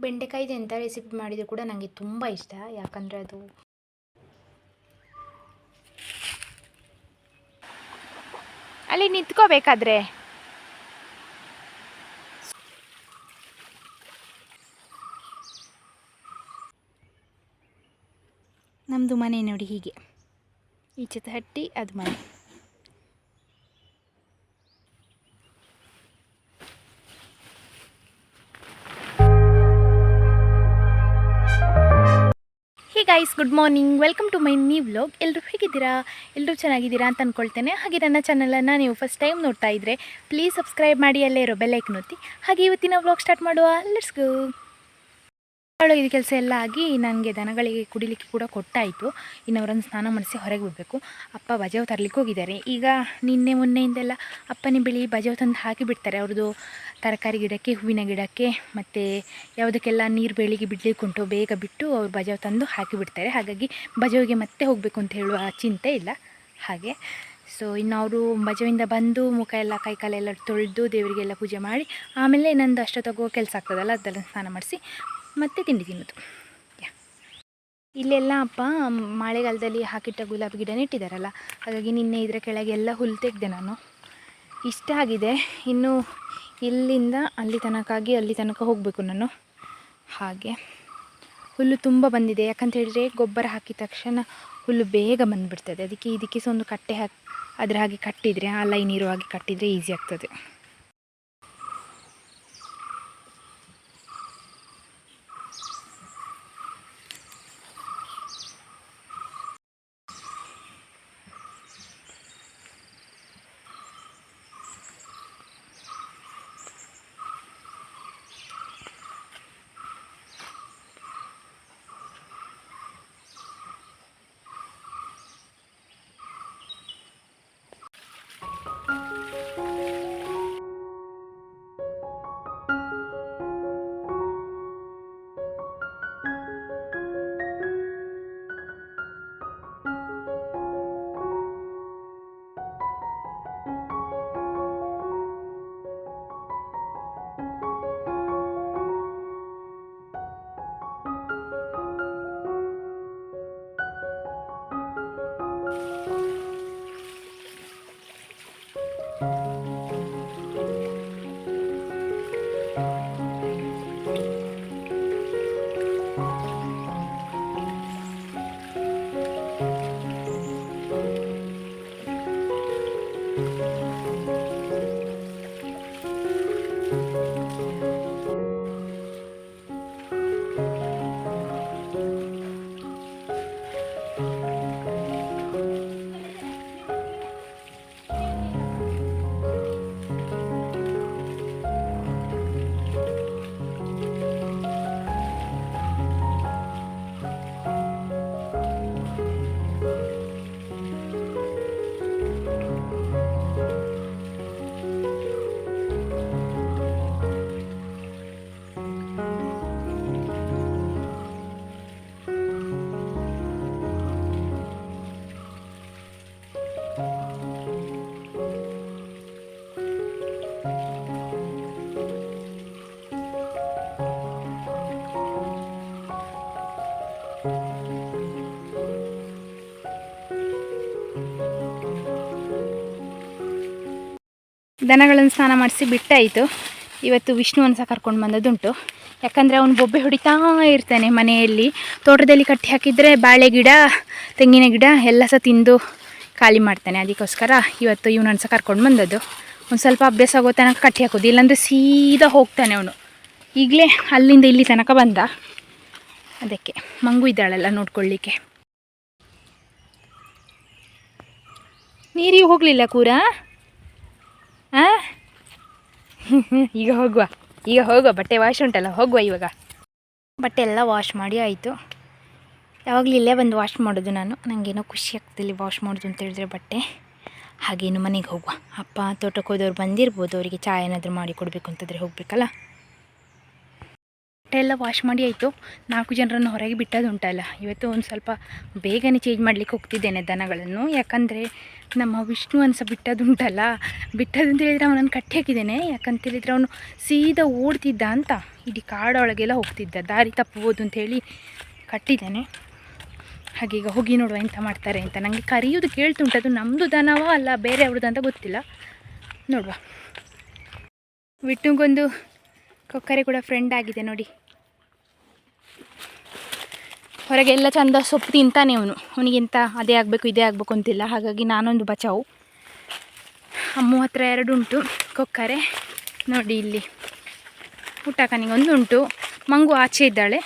ಬೆಂಡೆಕಾಯ್ದು ಎಂಥ ರೆಸಿಪಿ ಮಾಡಿದ್ರು ಕೂಡ ನನಗೆ ತುಂಬ ಇಷ್ಟ ಯಾಕಂದರೆ ಅದು ಅಲ್ಲಿ ನಿಂತ್ಕೋಬೇಕಾದ್ರೆ? ನಮ್ಮದು ಮನೆ ನೋಡಿ ಹೀಗೆ. ಈಚೆ ಹಟ್ಟಿ ಅದು ಮನೆ. Guys good morning welcome to my new vlog ಎಲ್ಲರೂ ಹೇಗಿದ್ದೀರಾ? ಎಲ್ಲರೂ ಚೆನ್ನಾಗಿದ್ದೀರಾ ಅಂತ ಅಂದ್ಕೊಳ್ತೇನೆ ಹಾಗೆ ನನ್ನ ಚಾನಲನ್ನು ನೀವು ಫಸ್ಟ್ ಟೈಮ್ ನೋಡ್ತಾ ಇದ್ದರೆ ಪ್ಲೀಸ್ ಸಬ್ಸ್ಕ್ರೈಬ್ ಮಾಡಿ, ಅಲ್ಲೇ ಇರೋ ಬೆಲ್ಲೈಕ್ ಒತ್ತಿ. ಹಾಗೆ ಇವತ್ತಿನ ವ್ಲಾಗ್ ಸ್ಟಾರ್ಟ್ ಮಾಡುವ. ಲೆಟ್ಸ್ ಗೋ ಇದು ಕೆಲಸ ಎಲ್ಲ ಆಗಿ ನನಗೆ ದನಗಳಿಗೆ ಕುಡಿಲಿಕ್ಕೆ ಕೂಡ ಕೊಟ್ಟಾಯಿತು. ಇನ್ನು ಅವರನ್ನು ಸ್ನಾನ ಮಾಡಿಸಿ ಹೊರಗೆ ಬಿಡಬೇಕು ಅಪ್ಪ ಬಜಾವ್ ತರಲಿಕ್ಕೆ ಹೋಗಿದ್ದಾರೆ. ಈಗ ನಿನ್ನೆ ಮೊನ್ನೆಯಿಂದೆಲ್ಲ ಅಪ್ಪನೇ ಬಿಳಿ ಬಜಾವ್ ತಂದು ಹಾಕಿ ಬಿಡ್ತಾರೆ. ಅವ್ರದ್ದು ತರಕಾರಿ ಗಿಡಕ್ಕೆ, ಹೂವಿನ ಗಿಡಕ್ಕೆ, ಮತ್ತು ಯಾವುದಕ್ಕೆಲ್ಲ ನೀರು ಬೆಳಿಗ್ಗೆ ಬಿಡಲಿಕ್ಕೆ ಉಂಟು ಬೇಗ ಬಿಟ್ಟು ಅವ್ರು ಬಜಾವ್ ತಂದು ಹಾಕಿ ಬಿಡ್ತಾರೆ. ಹಾಗಾಗಿ ಬಜಾವಿಗೆ ಮತ್ತೆ ಹೋಗಬೇಕು ಅಂತ ಹೇಳುವ ಚಿಂತೆ ಇಲ್ಲ. ಹಾಗೆ. ಸೊ ಇನ್ನು ಅವರು ಬಜವಿಂದ ಬಂದು ಮುಖ ಎಲ್ಲ, ಕೈ ಕಾಲೆಲ್ಲ ತೊಳೆದು ದೇವರಿಗೆಲ್ಲ ಪೂಜೆ ಮಾಡಿ ಆಮೇಲೆ ನಂದು ಅಷ್ಟೊತ್ತಗೋ ಕೆಲಸ ಆಗ್ತದಲ್ಲ, ಅದೆಲ್ಲ ಸ್ನಾನ ಮಾಡಿಸಿ ಮತ್ತೆ ತಿಂಡಿ ತಿನ್ನೋದು. ಇಲ್ಲೆಲ್ಲ ಅಪ್ಪ ಮಳೆಗಾಲದಲ್ಲಿ ಹಾಕಿಟ್ಟ ಗುಲಾಬಿ ಗಿಡ ಇಟ್ಟಿದ್ದಾರಲ್ಲ ಹಾಗಾಗಿ ನಿನ್ನೆ ಇದರ ಕೆಳಗೆ ಎಲ್ಲ ಹುಲ್ಲು ತೆಗೆದೆ ನಾನು. ಇಷ್ಟ ಆಗಿದೆ. ಇನ್ನು ಇಲ್ಲಿಂದ ಅಲ್ಲಿ ತನಕಾಗಿ ಅಲ್ಲಿ ತನಕ ಹೋಗಬೇಕು ನಾನು. ಹಾಗೆ. ಹುಲ್ಲು ತುಂಬ ಬಂದಿದೆ. ಯಾಕಂತ ಹೇಳಿದ್ರೆ ಗೊಬ್ಬರ ಹಾಕಿದ ತಕ್ಷಣ ಹುಲ್ಲು ಬೇಗ ಬಂದುಬಿಡ್ತದೆ. ಅದಕ್ಕೆ ಇದಕ್ಕೆ ಸಹ ಒಂದು ಕಟ್ಟೆ ಹಾಕಿ, ಅದರ ಹಾಗೆ ಕಟ್ಟಿದರೆ, ಆ ಲೈನ್ ಇರೋ ಹಾಗೆ ಕಟ್ಟಿದರೆ ಈಸಿ ಆಗ್ತದೆ. ದನಗಳನ್ನು ಸ್ನಾನ ಮಾಡಿಸಿ ಬಿಟ್ಟಾಯಿತು. ಇವತ್ತು ವಿಷ್ಣುವನ್ನು ಸಹ ಕರ್ಕೊಂಡು ಬಂದದ್ದುಂಟು. ಯಾಕಂದರೆ ಅವನು ಬೊಬ್ಬೆ ಹೊಡಿತಾ ಇರ್ತಾನೆ ಮನೆಯಲ್ಲಿ. ತೋಟದಲ್ಲಿ ಕಟ್ಟಿ ಹಾಕಿದರೆ ಬಾಳೆ ಗಿಡ, ತೆಂಗಿನ ಗಿಡ ಎಲ್ಲ ಸಹ ತಿಂದು ಖಾಲಿ ಮಾಡ್ತಾನೆ. ಅದಕ್ಕೋಸ್ಕರ ಇವತ್ತು ಇವನನ್ನು ಸಹ ಕರ್ಕೊಂಡು ಬಂದದ್ದು. ಒಂದು ಸ್ವಲ್ಪ ಅಭ್ಯಾಸ ಆಗೋ ತನಕ ಕಟ್ಟಿ ಹಾಕೋದು, ಇಲ್ಲಾಂದರೆ ಸೀದಾ ಹೋಗ್ತಾನೆ ಅವನು. ಈಗಲೇ ಅಲ್ಲಿಂದ ಇಲ್ಲಿ ತನಕ ಬಂದ. ಅದಕ್ಕೆ ಮಂಗು ಇದ್ದಾಳಲ್ಲ ನೋಡ್ಕೊಳ್ಳಿಕ್ಕೆ. ನೀರಿಗೆ ಹೋಗಲಿಲ್ಲ ಕೂರ? ಆ? ಈಗ ಹೋಗುವ. ಈಗ ಹೋಗುವ. ಬಟ್ಟೆ ವಾಶ್ ಉಂಟಲ್ಲ, ಹೋಗುವ ಇವಾಗ. ಬಟ್ಟೆ ಎಲ್ಲ ವಾಶ್ ಮಾಡಿ ಆಯಿತು. ಯಾವಾಗಲೂ ಇಲ್ಲೇ ಬಂದು ವಾಶ್ ಮಾಡೋದು ನಾನು. ನನಗೇನೋ ಖುಷಿ ಆಗ್ತಿಲ್ಲ ವಾಶ್ ಮಾಡೋದು ಅಂತ ಹೇಳಿದ್ರೆ ಬಟ್ಟೆ. ಹಾಗೇನು ಮನೆಗೆ ಹೋಗುವ. ಅಪ್ಪ ತೋಟಕ್ಕೆ ಹೋದವ್ರು ಬಂದಿರ್ಬೋದು, ಅವರಿಗೆ ಚಾಯ್ ಏನಾದರೂ ಮಾಡಿ ಕೊಡಬೇಕು ಅಂತಂದರೆ ಹೋಗಬೇಕಲ್ಲ. ಎಲ್ಲ ವಾಶ್ ಮಾಡಿ ಆಯಿತು. ನಾಲ್ಕು ಜನರನ್ನು ಹೊರಗೆ ಬಿಟ್ಟದ್ದು ಉಂಟಲ್ಲ. ಇವತ್ತು ಒಂದು ಸ್ವಲ್ಪ ಬೇಗನೆ ಚೇಂಜ್ ಮಾಡಲಿಕ್ಕೆ ಹೋಗ್ತಿದ್ದೇನೆ ದನಗಳನ್ನು. ಯಾಕಂದರೆ ನಮ್ಮ ವಿಷ್ಣು ಅನ್ಸ ಬಿಟ್ಟದ್ದು ಉಂಟಲ್ಲ. ಬಿಟ್ಟದ್ದು ಅಂತ ಹೇಳಿದರೆ ಅವನನ್ನು ಕಟ್ಟಿ ಹಾಕಿದ್ದೇನೆ. ಯಾಕಂತ ಹೇಳಿದರೆ ಅವನು ಸೀದಾ ಓಡ್ತಿದ್ದ ಅಂತ. ಇಡೀ ಕಾಡೊಳಗೆಲ್ಲ ಹೋಗ್ತಿದ್ದ. ದಾರಿ ತಪ್ಪಬೋದು ಅಂತೇಳಿ ಕಟ್ಟಿದ್ದೇನೆ. ಹಾಗೆ ಈಗ ಹೋಗಿ ನೋಡುವ ಎಂತ ಮಾಡ್ತಾರೆ ಅಂತ. ನನಗೆ ಕರೆಯೋದು ಅದು ನಮ್ಮದು ದನವೋ ಅಲ್ಲ ಬೇರೆಯವ್ರದ್ದು ಅಂತ ಗೊತ್ತಿಲ್ಲ. ನೋಡುವ. ವಿಟ್ಟುಗೊಂದು ಕೊಕ್ಕರೆ ಕೂಡ ಫ್ರೆಂಡ್ ಆಗಿದೆ ನೋಡಿ. ಹೊರಗೆಲ್ಲ ಚಂದ ಸೊಪ್ಪು ತಿಂತಾನೆ ಅವನು. ಅವನಿಗಿಂತ ಅದೇ ಆಗಬೇಕು, ಇದೇ ಆಗಬೇಕು ಅಂತಿಲ್ಲ. ಹಾಗಾಗಿ ನಾನೊಂದು ಬಚಾವು. ಅಮ್ಮ ಹತ್ರ ಎರಡು ಉಂಟು. ಕೊಕ್ಕರೆ. ನೋಡಿ ಇಲ್ಲಿ. ಹುಟ್ಟಾಕನಿಗೊಂದು ಉಂಟು. ಮಂಗು ಆಚೆ ಇದ್ದಾಳೆ.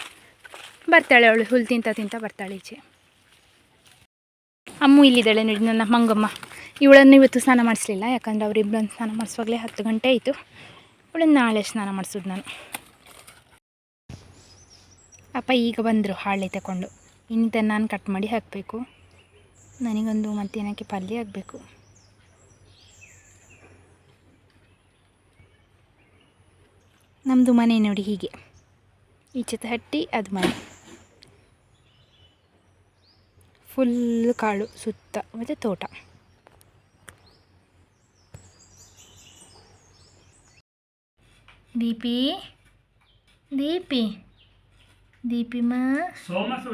ಬರ್ತಾಳೆ ಅವಳು. ಹುಲ್ಲು ತಿಂತ ತಿಂತ ಬರ್ತಾಳೆ ಈಚೆ. ಅಮ್ಮು ಇಲ್ಲಿದ್ದಾಳೆ ನೋಡಿ ನನ್ನ ಮಂಗಮ್ಮ. ಇವಳನ್ನು ಇವತ್ತು ಸ್ನಾನ ಮಾಡಿಸ್ಲಿಲ್ಲ. ಯಾಕಂದರೆ ಅವರಿಬ್ಬರನ್ನು ಸ್ನಾನ ಮಾಡಿಸುವಾಗಲೇ ಹತ್ತು ಗಂಟೆ ಆಯಿತು. ಇವಳನ್ನು ನಾಳೆ ಸ್ನಾನ ಮಾಡಿಸೋದು ನಾನು. ಅಪ್ಪ ಈಗ ಬಂದರು ಹಾಳೆ ತಗೊಂಡು ಇನ್ನಿತ ನಾನು ಕಟ್ ಮಾಡಿ ಹಾಕಬೇಕು. ನನಗೊಂದು ಮತ್ತೇನಕ್ಕೆ ಪಲ್ಯ ಆಗಬೇಕು. ನಮ್ಮದು ಮನೆ ನೋಡಿ ಹೀಗೆ. ಈಚೆ ಹಟ್ಟಿ, ಅದು ಮನೆ. ಫುಲ್ ಕಾಳು, ಸುತ್ತ, ಮತ್ತು ತೋಟ. ದೀಪಿ ದೀಪಿ. దీపిమా సోమస్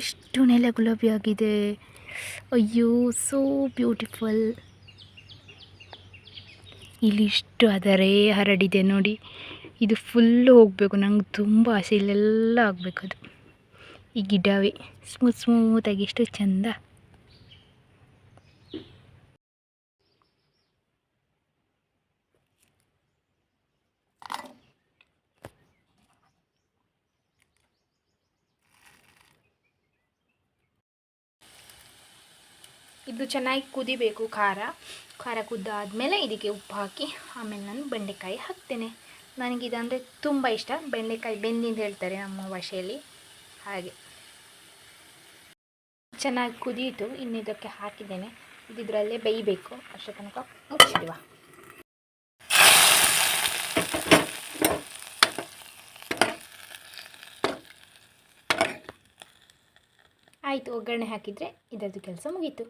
ಎಷ್ಟು ನೆಲ ಗುಲಾಬಿ ಆಗಿದೆ. ಅಯ್ಯೋ ಸೋ ಬ್ಯೂಟಿಫುಲ್ ಇಲ್ಲಿ ಇಷ್ಟು ಅದರೇ ಹರಡಿದೆ ನೋಡಿ. ಇದು ಫುಲ್ಲು ಹೋಗಬೇಕು. ನಂಗೆ ತುಂಬ ಆಸೆ. ಇಲ್ಲೆಲ್ಲ ಆಗಬೇಕು ಅದು. ಈ ಗಿಡವೇ. ಸ್ಮೂತ್ ಸ್ಮೂತಾಗಿ ಎಷ್ಟು ಚಂದ. ಇದು ಚೆನ್ನಾಗಿ ಕುದಿಬೇಕು ಖಾರ. ಖಾರ ಕುದ್ದಾದಮೇಲೆ ಇದಕ್ಕೆ ಉಪ್ಪು ಹಾಕಿ ಆಮೇಲೆ ನಾನು ಬೆಂಡೆಕಾಯಿ ಹಾಕ್ತೇನೆ. ನನಗಿದಂದರೆ ತುಂಬ ಇಷ್ಟ. ಬೆಂಡೆಕಾಯಿ ಬೆಂದಿಂದು ಹೇಳ್ತಾರೆ ನಮ್ಮ ಭಾಷೆಯಲ್ಲಿ. ಹಾಗೆ. ಚೆನ್ನಾಗಿ ಕುದಿಯಿತು. ಇನ್ನು ಇದಕ್ಕೆ ಹಾಕಿದ್ದೇನೆ. ಇದರಲ್ಲೇ ಬೇಯಬೇಕು. ಅಷ್ಟೇ ತನಕ ಮುಚ್ಚಿಡುವ. ಆಯಿತು, ಒಗ್ಗರಣೆ ಹಾಕಿದರೆ ಇದರದ್ದು ಕೆಲಸ ಮುಗೀತು.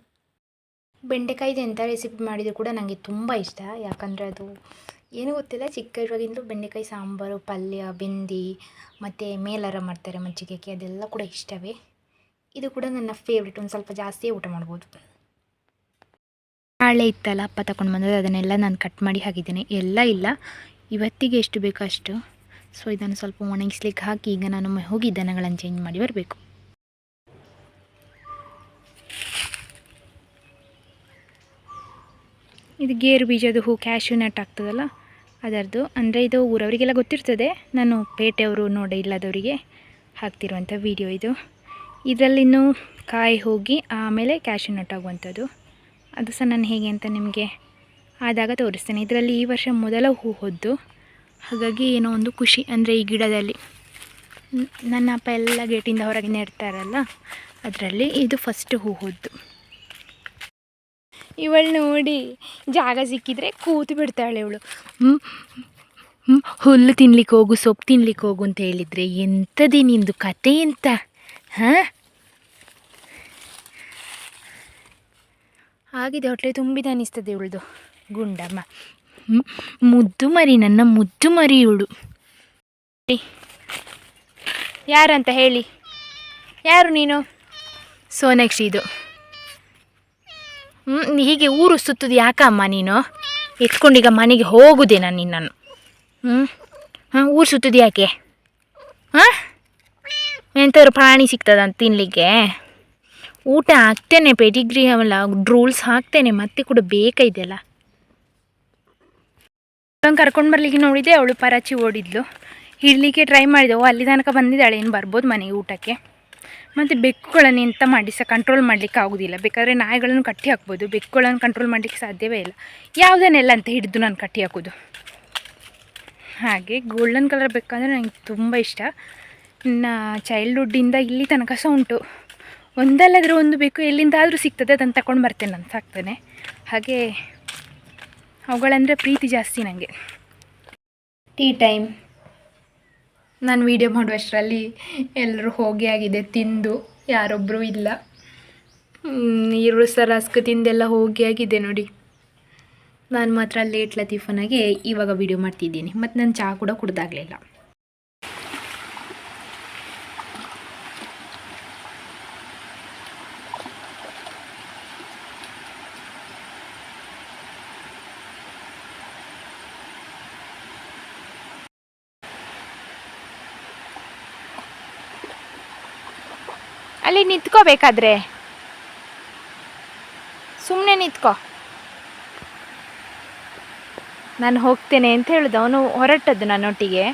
ಬೆಂಡೆಕಾಯಿದು ಎಂಥ ರೆಸಿಪಿ ಮಾಡಿದರೂ ಕೂಡ ನನಗೆ ತುಂಬ ಇಷ್ಟ. ಯಾಕಂದರೆ ಅದು ಏನೂ ಗೊತ್ತಿಲ್ಲ, ಚಿಕ್ಕ ಇರುವಾಗಿಂದಲೂ ಬೆಂಡೆಕಾಯಿ ಸಾಂಬಾರು, ಪಲ್ಯ ಬೆಂದಿ ಮತ್ತು ಮೇಲಾರ ಮಾಡ್ತಾರೆ ಮಜ್ಜಿಗೆಗೆ, ಅದೆಲ್ಲ ಕೂಡ ಇಷ್ಟವೇ. ಇದು ಕೂಡ ನನ್ನ ಫೇವ್ರೆಟ್ ಒಂದು ಸ್ವಲ್ಪ ಜಾಸ್ತಿಯೇ ಊಟ ಮಾಡ್ಬೋದು. ಹಾಳೆ ಇತ್ತಲ್ಲ ಅಪ್ಪ ತಗೊಂಡು ಬಂದರೆ ಅದನ್ನೆಲ್ಲ ನಾನು ಕಟ್ ಮಾಡಿ ಹಾಕಿದ್ದೇನೆ. ಎಲ್ಲ ಇಲ್ಲ, ಇವತ್ತಿಗೆ ಎಷ್ಟು ಬೇಕೋ ಅಷ್ಟು. ಸೊ ಇದನ್ನು ಸ್ವಲ್ಪ ಒಣಗಿಸ್ಲಿಕ್ಕೆ ಹಾಕಿ ಈಗ ನಾನು ಹೋಗಿ ದನಗಳನ್ನು ಚೇಂಜ್ ಮಾಡಿ ಬರಬೇಕು. ಇದು ಗೇರು ಬೀಜದ ಹೂ ಕ್ಯಾಶ್ಯೂ ನಟ್ ಆಗ್ತದಲ್ಲ? ಅದರದ್ದು ಅಂದರೆ ಇದು ಊರವರಿಗೆಲ್ಲ ಗೊತ್ತಿರ್ತದೆ. ನಾನು ಪೇಟೆಯವರು ನೋಡಿ ಇಲ್ಲದವರಿಗೆ ಹಾಕ್ತಿರುವಂಥ ವಿಡಿಯೋ ಇದು. ಇದರಲ್ಲಿನೂ ಕಾಯಿ ಹೋಗಿ ಆಮೇಲೆ ಕ್ಯಾಶು ನಟ್ ಆಗುವಂಥದ್ದು. ಅದು ಸಹ ನಾನು ಹೇಗೆ ಅಂತ ನಿಮಗೆ ಆದಾಗ ತೋರಿಸ್ತೇನೆ. ಇದರಲ್ಲಿ ಈ ವರ್ಷ ಮೊದಲ ಹೂ ಹೊದ್ದು ಹಾಗಾಗಿ ಏನೋ ಒಂದು ಖುಷಿ ಅಂದರೆ ಈ ಗಿಡದಲ್ಲಿ. ನನ್ನ ಅಪ್ಪ ಎಲ್ಲ ಗೇಟಿಂದ ಹೊರಗೆ ನೆಡ್ತಾರಲ್ಲ ಅದರಲ್ಲಿ ಇದು ಫಸ್ಟ್ ಹೂ ಹೊದ್ದು ಇವಳು ನೋಡಿ. ಜಾಗ ಸಿಕ್ಕಿದ್ರೆ ಕೂತು ಬಿಡ್ತಾಳೆ ಇವಳು. ಹುಲ್ಲು ತಿನ್ಲಿಕ್ಕೆ ಹೋಗು, ಸೊಪ್ಪು ತಿನ್ಲಿಕ್ಕೆ ಹೋಗು ಅಂತ ಹೇಳಿದರೆ ಎಂಥದೇ ನಿಂದು ಕತೆ ಎಂತ? ಹಾಂ? ಆಗಿದೆ ಹೊಟ್ಟೆ ತುಂಬಿದ ಅನಿಸ್ತದೆ ಇವಳದು ಗುಂಡಮ್ಮ. ಮುದ್ದು ಮರಿ, ನನ್ನ ಮುದ್ದು ಮರಿ ಇವಳು. ಯಾರಂತ ಹೇಳಿ? ಯಾರು ನೀನು? ಸೋನಾಕ್ಷಿ ಇದು. ಹ್ಞೂ ಹೀಗೆ ಊರು ಸುತ್ತದು ಯಾಕಮ್ಮ ನೀನು? ಎತ್ಕೊಂಡೀಗ ಮನೆಗೆ ಹೋಗುದೆ ನಾನು ನಿನ್ನನ್ನು. ಹ್ಞೂ ಹಾಂ ಊರು ಸುತ್ತದು ಯಾಕೆ? ಹಾಂ? ಎಂಥವ್ರು ಪ್ರಾಣಿ ಸಿಗ್ತದಂತ ತಿನ್ನಲಿಕ್ಕೆ ಊಟ ಹಾಕ್ತೇನೆ ಪೆಟಿಗ್ರಿ ಅವೆಲ್ಲ ರೂಲ್ಸ್ ಹಾಕ್ತೇನೆ, ಮತ್ತೆ ಕೂಡ ಬೇಕಾಯ್ದೆಲ್ಲ ಅವಳನ್ನು ಕರ್ಕೊಂಡು ಬರ್ಲಿಕ್ಕೆ ನೋಡಿದೆ ಅವಳು ಪರಾಚಿ ಓಡಿದ್ಲು. ಹಿಡ್ಲಿಕ್ಕೆ ಟ್ರೈ ಮಾಡಿದೆ. ಓ, ಅಲ್ಲಿ ತನಕ ಬಂದಿದ್ದಾಳೆ ಏನು ಬರ್ಬೋದು ಮನೆಗೆ ಊಟಕ್ಕೆ. ಮತ್ತು ಬೆಕ್ಕುಗಳನ್ನು ಎಂಥ ಮಾಡಿ ಸಹ ಕಂಟ್ರೋಲ್ ಮಾಡಲಿಕ್ಕೆ ಆಗೋದಿಲ್ಲ. ಬೇಕಾದರೆ ನಾಯಿಗಳನ್ನು ಕಟ್ಟಿ ಹಾಕ್ಬೋದು. ಬೆಕ್ಕುಗಳನ್ನು ಕಂಟ್ರೋಲ್ ಮಾಡಲಿಕ್ಕೆ ಸಾಧ್ಯವೇ ಇಲ್ಲ. ಯಾವುದನ್ನೆಲ್ಲ ಅಂತ ಹಿಡಿದು ನಾನು ಕಟ್ಟಿ ಹಾಕೋದು? ಹಾಗೆ ಗೋಲ್ಡನ್ ಕಲರ್ ಬೆಕ್ಕಂದರೆ ನನಗೆ ತುಂಬ ಇಷ್ಟ. ನನ್ನ ಚೈಲ್ಡ್ಹುಡ್ಡಿಂದ ಇಲ್ಲಿ ತನಕ ಸಹ ಉಂಟು. ಒಂದಲ್ಲಾದರೂ ಒಂದು ಬೇಕು ಎಲ್ಲಿಂದಾದರೂ ಸಿಗ್ತದೆ, ಅದನ್ನು ತಗೊಂಡು ಬರ್ತೇನೆ ನಾನು, ಸಾಕ್ತೇನೆ. ಹಾಗೆ ಅವುಗಳಂದರೆ ಪ್ರೀತಿ ಜಾಸ್ತಿ ನನಗೆ ಟೀ ಟೈಮ್ ನಾನು ವೀಡಿಯೋ ಮಾಡುವಷ್ಟರಲ್ಲಿ ಎಲ್ಲರೂ ಹೋಗಿ ಆಗಿದೆ, ತಿಂದು ಯಾರೊಬ್ಬರೂ ಇಲ್ಲ. ಈರುಳ್ಳಿ ಸರ್ ರಸ್ಕ್ ತಿಂದೆಲ್ಲ ಹೋಗಿ ಆಗಿದೆ ನೋಡಿ. ನಾನು ಮಾತ್ರ ಲೇಟ್ ಲತೀಫನಾಗೆ ಇವಾಗ ವೀಡಿಯೋ ಮಾಡ್ತಿದ್ದೀನಿ. ಮತ್ತು ನಾನು ಚಹಾ ಕೂಡ ಕುಡ್ದಾಗಲಿಲ್ಲ. ಅಲ್ಲಿ ನಿಂತ್ಕೋಬೇಕಾದ್ರೆ. ಸುಮ್ಮನೆ ನಿಂತ್ಕೋ. ನಾನು ಹೋಗ್ತೇನೆ ಅಂತ ಹೇಳಿದ, ಅವನು ಹೊರಟದ್ದು ನನ್ನೊಟ್ಟಿಗೆ.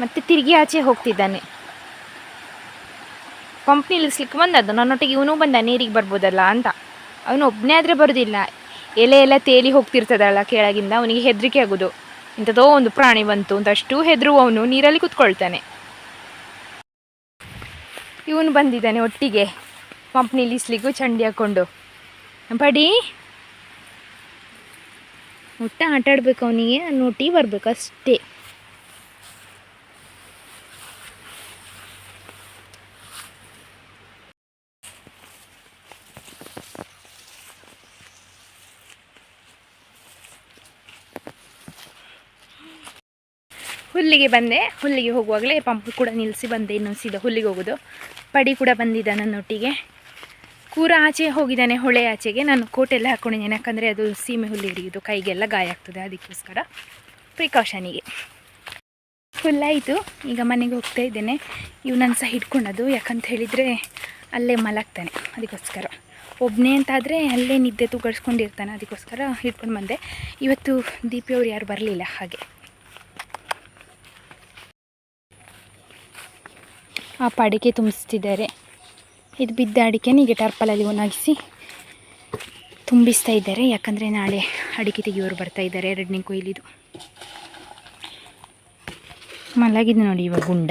ಮತ್ತೆ ತಿರುಗಿ ಆಚೆ ಹೋಗ್ತಿದ್ದಾನೆ. ಪಂಪ್ ನಿಲ್ಲಿಸ್ಲಿಕ್ಕೆ ಬಂದದ್ದು, ನನ್ನೊಟ್ಟಿಗೆ ಇವನು ಬಂದ, ನೀರಿಗೆ ಬರ್ಬೋದಲ್ಲ ಅಂತ. ಅವನು ಒಬ್ಬನೇ ಆದರೆ ಬರೋದಿಲ್ಲ. ಎಲೆ ಎಲ್ಲ ತೇಲಿ ಹೋಗ್ತಿರ್ತದಲ್ಲ ಕೆಳಗಿಂದ, ಅವನಿಗೆ ಹೆದರಿಕೆ ಆಗೋದು. ಇಂಥದೋ ಒಂದು ಪ್ರಾಣಿ ಬಂತು ಅಂತ ಅಷ್ಟು ಹೆದರು ಅವನು ನೀರಲ್ಲಿ ಕುತ್ಕೊಳ್ತಾನೆ. ಇವನು ಬಂದಿದ್ದಾನೆ ಒಟ್ಟಿಗೆ. ಪಂಪ್ ನಿಲ್ಲಿಸ್ಲಿಕ್ಕೂ ಚಂಡಿ ಹಾಕ್ಕೊಂಡು ಬಡಿ ಒಟ್ಟ ಆಟ ಆಡ್ಬೇಕು ಅವನಿಗೆ ನೋಟಿ ಬರ್ಬೇಕು ಅಷ್ಟೇ ಹುಲ್ಲಿಗೆ ಬಂದೆ. ಹುಲ್ಲಿಗೆ ಹೋಗುವಾಗಲೇ ಪಂಪ್ ಕೂಡ ನಿಲ್ಲಿಸಿ ಬಂದೆ, ಇನ್ನೊಂದು ಸೀದಾ ಹುಲ್ಲಿಗೆ ಹೋಗೋದು. ಪಡಿ ಕೂಡ ಬಂದಿದ್ದ ನನ್ನೊಟ್ಟಿಗೆ ಕೂರ ಆಚೆ ಹೋಗಿದ್ದಾನೆ, ಹೊಳೆ ಆಚೆಗೆ. ನಾನು ಕೋಟೆಲ್ಲ ಹಾಕ್ಕೊಂಡಿದ್ದೇನೆ ಯಾಕಂದರೆ ಅದು ಸೀಮೆ ಹುಲ್ಲು ಹಿಡಿಯೋದು ಕೈಗೆಲ್ಲ ಗಾಯ ಆಗ್ತದೆ, ಅದಕ್ಕೋಸ್ಕರ ಪ್ರಿಕಾಷನಿಗೆ ಫುಲ್ಲಾಯಿತು ಈಗ ಮನೆಗೆ ಹೋಗ್ತಾ ಇದ್ದೇನೆ. ಇವು ನನ್ನ ಸಹ ಹಿಡ್ಕೊಂಡದು ಯಾಕಂತ ಹೇಳಿದರೆ ಅಲ್ಲೇ ಮಲಗ್ತಾನೆ, ಅದಕ್ಕೋಸ್ಕರ. ಒಬ್ಬನೇ ಅಂತಾದರೆ ಅಲ್ಲೇ ನಿದ್ದೆ ತೂಗಡಿಸ್ಕೊಂಡಿರ್ತಾನೆ ಅದಕ್ಕೋಸ್ಕರ ಹಿಡ್ಕೊಂಡು ಬಂದೆ. ಇವತ್ತು ದೀಪಿಯವರು ಯಾರು ಬರಲಿಲ್ಲ ಹಾಗೆ. ಆ ಅಡಿಕೆ ತುಂಬಿಸ್ತಿದ್ದಾರೆ. ಇದು ಬಿದ್ದ ಅಡಿಕೆನ ಈಗ ಟರ್ಪಲಲ್ಲಿ ಒಣಗಿಸಿ ತುಂಬಿಸ್ತಾ ಇದ್ದಾರೆ. ಯಾಕಂದರೆ ನಾಳೆ ಅಡಿಕೆ ತೆಗಿಯೋರು ಬರ್ತಾ ಇದ್ದಾರೆ. ಎರಡನೇ ಕೊಯ್ಲಿದು. ಮಲಗಿದ್ದು ನೋಡಿ ಇವಾಗ ಗುಂಡ.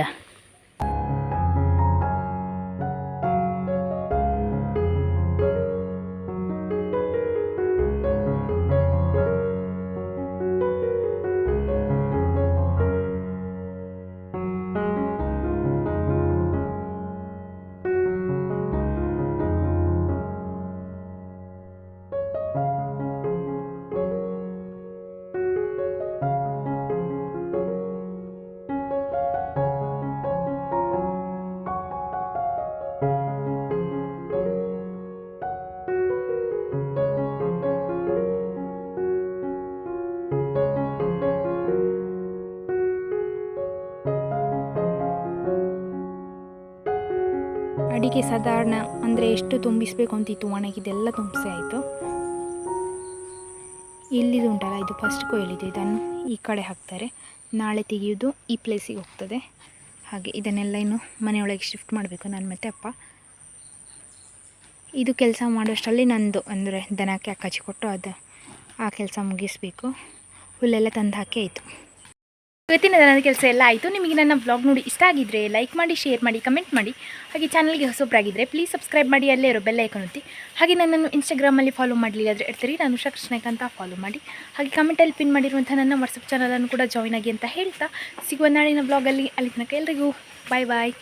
ಅಡಿಕೆ ಸಾಧಾರಣ ಅಂದರೆ ಎಷ್ಟು ತುಂಬಿಸಬೇಕು ಅಂತಿತ್ತು ಒಣಗಿದೆಲ್ಲ ತುಂಬಿಸಿ ಆಯಿತು. ಇಲ್ಲಿದು ಉಂಟಲ್ಲ, ಇದು ಫಸ್ಟ್ ಕೊಯ್ಲಿದ್ದು ಇದನ್ನು ಈ ಕಡೆ ಹಾಕ್ತಾರೆ. ನಾಳೆ ತೆಗೆಯೋದು ಈ ಪ್ಲೇಸಿಗೆ ಹೋಗ್ತದೆ. ಹಾಗೆ ಇದನ್ನೆಲ್ಲ ಇನ್ನು ಮನೆಯೊಳಗೆ ಶಿಫ್ಟ್ ಮಾಡಬೇಕು ನಾನು ಮತ್ತೆ ಅಪ್ಪ. ಇದು ಕೆಲಸ ಮಾಡೋಷ್ಟರಲ್ಲಿ ನಂದು, ಅಂದರೆ ದನಕ್ಕೆ ಅಕ್ಕಾಚಿ ಕೊಟ್ಟು ಅದು ಆ ಕೆಲಸ ಮುಗಿಸ್ಬೇಕು. ಹುಲ್ಲೆಲ್ಲ ತಂದು ಹಾಕಿ ಆಯಿತು. ಇವತ್ತಿನ ನನ್ನ ಕೆಲಸ ಎಲ್ಲ ಆಯಿತು. ನಿಮಗೆ ನನ್ನ ಬ್ಲಾಗ್ ನೋಡಿ ಇಷ್ಟ ಆಗಿದ್ರೆ ಲೈಕ್ ಮಾಡಿ ಶೇರ್ ಮಾಡಿ ಕಮೆಂಟ್ ಮಾಡಿ. ಹಾಗೆ ಚಾನಲ್ಗೆ ಹೊಸೊಬ್ಬರಾಗಿದ್ದರೆ ಪ್ಲೀಸ್ ಸಬ್ಸ್ಕ್ರೈಬ್ ಮಾಡಿ, ಅಲ್ಲೇ ಇರೋ ಬೆಲ್ಲ ಐಕನ್ ಒತ್ತಿ. ಹಾಗೆ ನನ್ನನ್ನು ಇನ್ಸ್ಟಾಗ್ರಾಮಲ್ಲಿ ಫಾಲೋ ಮಾಡಲಿಲ್ಲ ಆದರೆ ಇರ್ತೀರಿ ನಾನು ಉಷಾ ಅಂತ ಫಾಲೋ ಮಾಡಿ. ಹಾಗೆ ಕಮೆಂಟಲ್ಲಿ ಪಿನ್ ಮಾಡಿರುವಂಥ ನನ್ನ ವಾಟ್ಸಪ್ ಚಾನಲನ್ನು ಕೂಡ ಜಾಯ್ನ್ ಆಗಿ ಅಂತ ಹೇಳ್ತಾ. ಸಿಗುವ ನಾಳಿನ ಬ್ಲಾಗಲ್ಲಿ ಅಲ್ಲಿ ತನಕ ಎಲ್ರಿಗೂ ಬಾಯ್ ಬಾಯ್